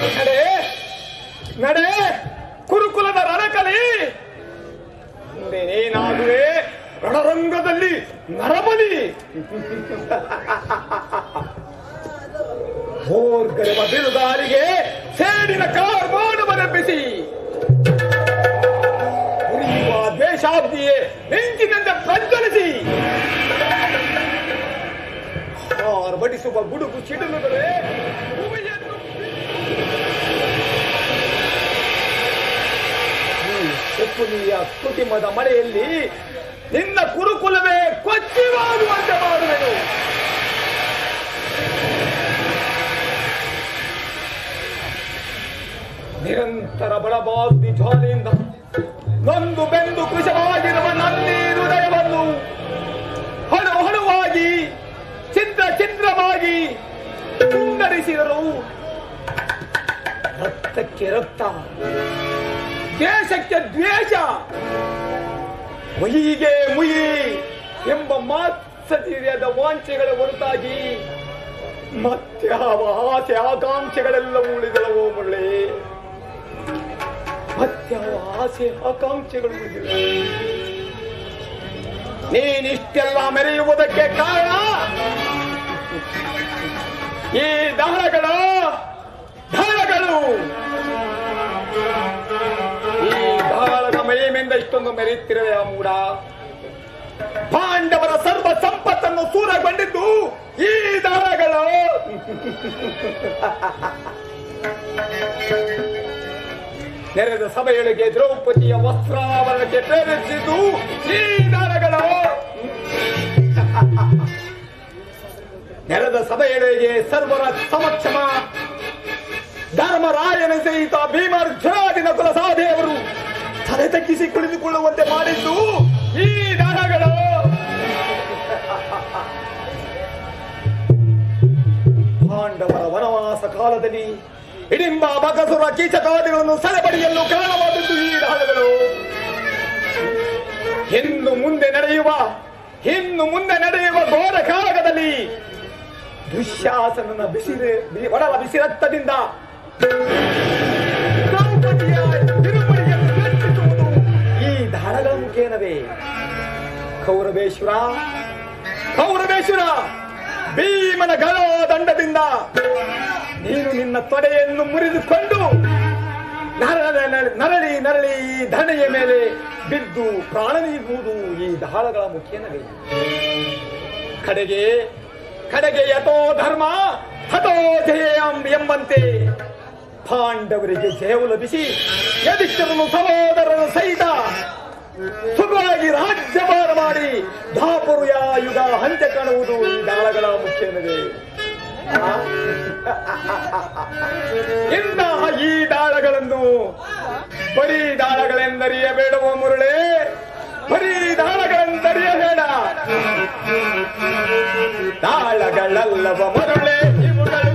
ನಡೆ ನಡೆ, ಕುರುಕುಲದ ರಣಕಲಿ. ಮುಂದೆ ನೀನಾಗುವೆ ರಣರಂಗದಲ್ಲಿ ನರಬಲಿ. ಹೋರ್ಗರೆವ ಬಿರುದಾರಿಗೆ ಸೇಡಿನ ಕಾರ್ಮಾಣವನ್ನೆಬ್ಬಿಸಿ ಉರಿಯುವ ದ್ವೇಷಾಬ್ದಿಯೇ ನೆಂಚಿನಿಂದ ಪ್ರಜ್ವಲಿಸಿ. ಆರ್ಭಟಿಸುವ ಗುಡುಗು ಸಿಡಿಲುಗಳೇ ಶಕುನಿಯ ಕುಟುಂಬದ ಮಳೆಯಲ್ಲಿ ನಿನ್ನ ಕುರುಕುಲವೇ ಕೊಚ್ಚಿವಾಗುವಂತೆ ಮಾಡುವೆನು. ನಿರಂತರ ಬಳಬಾದಿ ಜ್ವಾಲೆಯಿಂದ ನೊಂದು ಬೆಂದು ಕೃಶವಾಗಿರುವ ನನ್ನಿ ಹೃದಯವನ್ನು ಹಣು ಹಣುವಾಗಿ ಚಿತ್ರ ಚಿತ್ರವಾಗಿ ತುಂಡರಿಸಿದರು. ರಕ್ತಕ್ಕೆ ರಕ್ತ. ದೇಶಕ್ಕೆ ದ್ವೇಷ. ಮುಯಿಗೆ ಮುಯಿ ಎಂಬ ಮಾತ್ಸರ್ಯದ ವಾಂಚೆಗಳ ಹೊರತಾಗಿ ಮತ್ಯಾವ ಆಸೆ ಆಕಾಂಕ್ಷೆಗಳೆಲ್ಲವೂ ಉಳಿದಳವೋ ಮುರಳಿ. ಮತ್ಯಾವ ಆಸೆ ಆಕಾಂಕ್ಷೆಗಳು ಉಳಿದಿವೆ ನೀನಿಷ್ಟೆಲ್ಲ ಮೆರೆಯುವುದಕ್ಕೆ ಕಾರಣ? ಈ ದಹನಗಳು ದಾಳಗಳು ಇಷ್ಟೊಂದು ಮೆರೆಯುತ್ತಿರುವೆ ಮೂಡ. ಪಾಂಡವರ ಸರ್ವ ಸಂಪತ್ತನ್ನು ಸೂರಗೊಂಡಿದ್ದು ಈ ದಾರಗಳು ನೆರೆದ ಸಭೆಯೊಳಗೆ ದ್ರೌಪದಿಯ ವಸ್ತ್ರಾವರಣಕ್ಕೆ ಪ್ರೇರೇಪಿಸಿದ್ದು ಈ ದಾರಗಳು ನೆರೆದ ಸಭೆಯೊಳಗೆ ಸರ್ವರ ಸಮಕ್ಷಮ ಧರ್ಮರಾಯನ ಸಹಿತ ಭೀಮಾರ್ಜುನಾದಿನ ಕುಲ ತಗ್ಗಿಸಿ ಕುಳಿತುಕೊಳ್ಳುವಂತೆ ಮಾಡಿದ್ದು ಈ ದಾನಗಳು. ಪಾಂಡವರ ವನವಾಸ ಕಾಲದಲ್ಲಿ ಹಿಡಿಂಬ ಬಗಸುರ ಕೀಚಕಾದಿಗಳನ್ನು ಸೆರೆಪಡೆಯಲು ಕಾರಣವಾದದ್ದು ಈ ದಾನಗಳು. ಇನ್ನು ಮುಂದೆ ನಡೆಯುವ ಇನ್ನು ಮುಂದೆ ನಡೆಯುವ ಘೋರ ಕಾಳಗದಲ್ಲಿ ದುಶ್ಯಾಸನನ ಬಿಸಿರೆ ಒಡಲ ಬಿಸಿರಕ್ತದಿಂದ ಕೌರವೇಶ್ವರ ಕೌರವೇಶ್ವರ ಭೀಮನ ಗಲೋ ದಂಡದಿಂದ ನೀನು ನಿನ್ನ ತೊಡೆಯನ್ನು ಮುರಿದುಕೊಂಡು ನರಳ- ನರಳಿ ಧನೆಯ ಮೇಲೆ ಬಿದ್ದು ಪ್ರಾಣ ನೀಡುವುದು ಈ ದಾಳಗಳ ಮುಖೇನವೇ? ಕಡೆಗೆ ಕಡೆಗೆ ಯಥೋ ಧರ್ಮ, ಹತೋ ಜಯಂ ಎಂಬಂತೆ ಪಾಂಡವರಿಗೆ ಜಯವು ಲಭಿಸಿ ಯದಿಷ್ಟರನ್ನು ಸಹೋದರರು ಸಹಿತ ಮಾಡಿ ಧಾಪುರು ಯುಗ ಹಂತೆ ಕಾಣುವುದು ಈ ದಾಳಗಳ ಮುಖ್ಯನವೇ? ಇಂತಹ ಈ ದಾಳಗಳನ್ನು ಬರೀ ದಾಳಗಳೆಂದರಿಯಬೇಡವೋ ಮುರುಳೆ, ಬರೀ ದಾಳಗಳೆಂದರಿಯಬೇಡ ದಾಳಗಳಲ್ಲವ ಮರುಳೆ, ಇವುಗಳು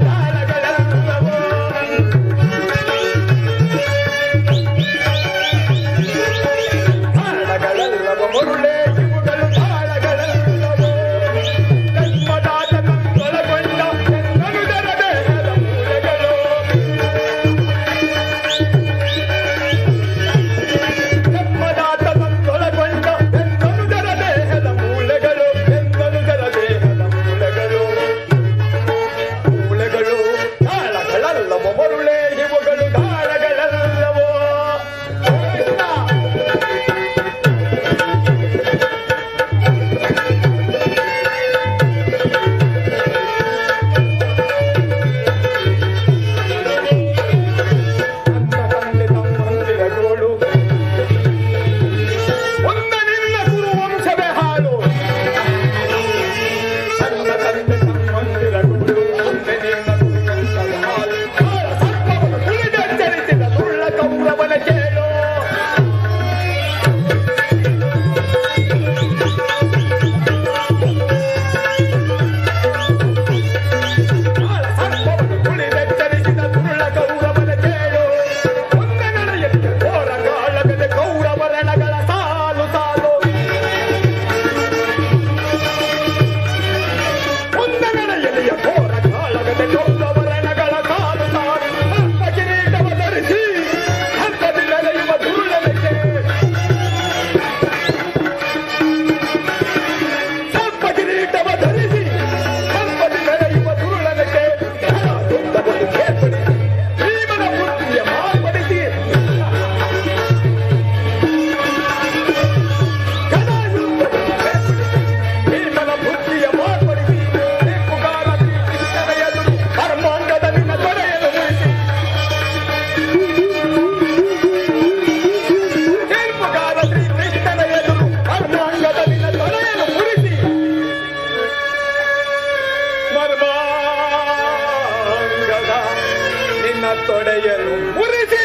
ತೊಡೆಯನ್ನು ಮುರಿಸಿ.